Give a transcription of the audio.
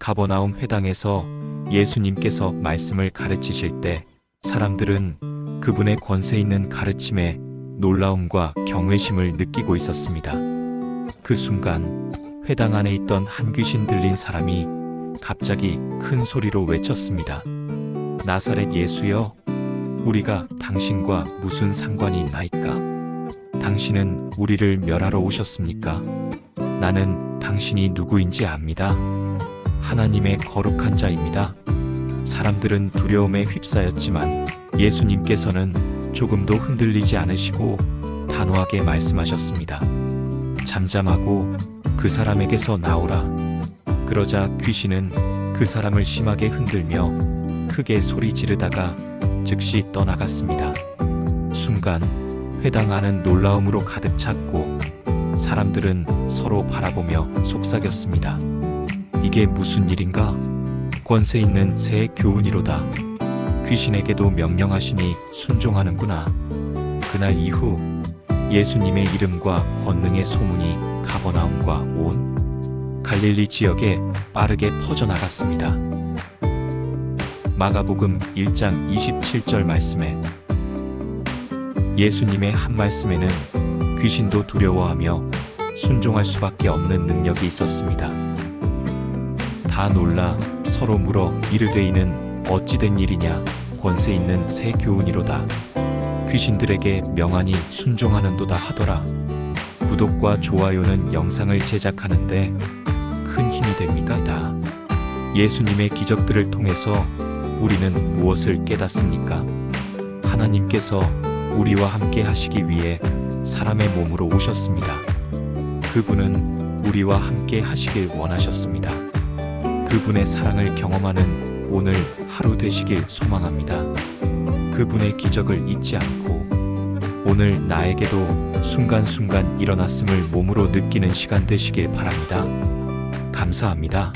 가버나움 회당에서 예수님께서 말씀을 가르치실 때 사람들은 그분의 권세 있는 가르침에 놀라움과 경외심을 느끼고 있었습니다. 그 순간 회당 안에 있던 한 귀신 들린 사람이 갑자기 큰 소리로 외쳤습니다. 나사렛 예수여, 우리가 당신과 무슨 상관이 있나이까? 당신은 우리를 멸하러 오셨습니까? 나는 당신이 누구인지 압니다. 하나님의 거룩한 자입니다. 사람들은 두려움에 휩싸였지만 예수님께서는 조금도 흔들리지 않으시고 단호하게 말씀하셨습니다. 잠잠하고 그 사람에게서 나오라. 그러자 귀신은 그 사람을 심하게 흔들며 크게 소리 지르다가 즉시 떠나갔습니다. 순간 회당 안은 놀라움으로 가득 찼고 사람들은 서로 바라보며 속삭였습니다. 이게 무슨 일인가? 권세 있는 새 교훈이로다. 귀신에게도 명령하시니 순종하는구나. 그날 이후 예수님의 이름과 권능의 소문이 가버나움과 온 갈릴리 지역에 빠르게 퍼져나갔습니다. 마가복음 1장 27절 말씀에 예수님의 한 말씀에는 귀신도 두려워하며 순종할 수밖에 없는 능력이 있었습니다. 다 놀라 서로 물어 이르되 이는 어찌된 일이냐 권세 있는 새 교훈이로다. 귀신들에게 명하니 순종하는도다 하더라. 구독과 좋아요는 영상을 제작하는데 큰 힘이 됩니다. 다. 예수님의 기적들을 통해서 우리는 무엇을 깨닫습니까? 하나님께서 우리와 함께 하시기 위해 사람의 몸으로 오셨습니다. 그분은 우리와 함께 하시길 원하셨습니다. 그분의 사랑을 경험하는 오늘 하루 되시길 소망합니다. 그분의 기적을 잊지 않고 오늘 나에게도 순간순간 일어났음을 몸으로 느끼는 시간 되시길 바랍니다. 감사합니다.